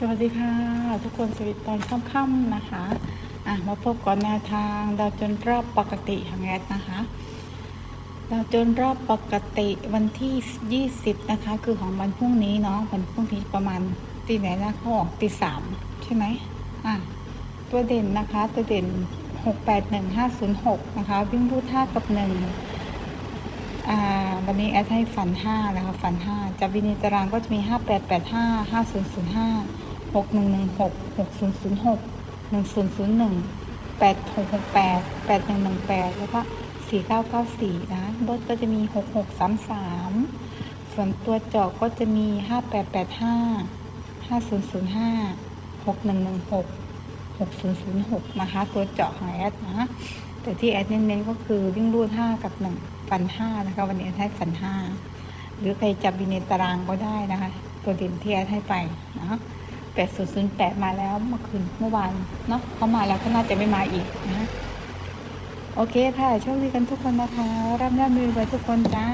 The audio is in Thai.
สวัสดีค่ะ ทุกคนสวัสดีตอนค่ำๆนะคะอะมาพบก่อนแนวทางดาวจนรอบปกติของแอดนะคะดาวจนรอบปกติวันที่ 20 นะคะ คือของวันพรุ่งนี้เนาะวันพรุ่งนี้ประมาณตีไหนนะเขาออกตีสามใช่ไหมอะตัวเด่นนะคะ ตัวเด่น 681506 นะคะ วิ่งรูดท่ากับหนึ่งอ่าวันนี้แอดให้ฝันห้านะคะ ฝันห้าจับวินิตารางก็จะมีห้าแปดแปด หกหนึ่งหนึ่งหกหกศูนย์ศูนย์หกหนึ่งศูนย์ศูนย์หนึ่งแปดหกหกแปดแปดหนึ่งหนึ่งแปดแล้วก็สี่เก้าเก้าสี่นะรถก็จะมีหกหกสามสามส่วนตัวเจาะก็จะมีห้าแปดแปดห้าห้าศูนย์ศูนย์ห้าหกหนึ่งหนึ่งหกหกศูนย์ศูนย์หกนะคะตัวเจาะของแอดนะ แต่ที่แอดเน้นๆก็คือวิ่งรูดห้ากับหนึ่งฟันห้านะคะ วันนี้แอดให้ฟันห้าหรือใครจับวินในตารางก็ได้นะคะ ตัวเด่นที่แอดให้ไปนะ แปดศูนย์ศูนย์แปดมาแล้วเมื่อคืนเมื่อวานเนาะเขามาแล้วก็น่าจะไม่มาอีกนะโอเคค่ะโชคดีกันทุกคนนะคะร่ำร่ำรวยทุกคนจ้า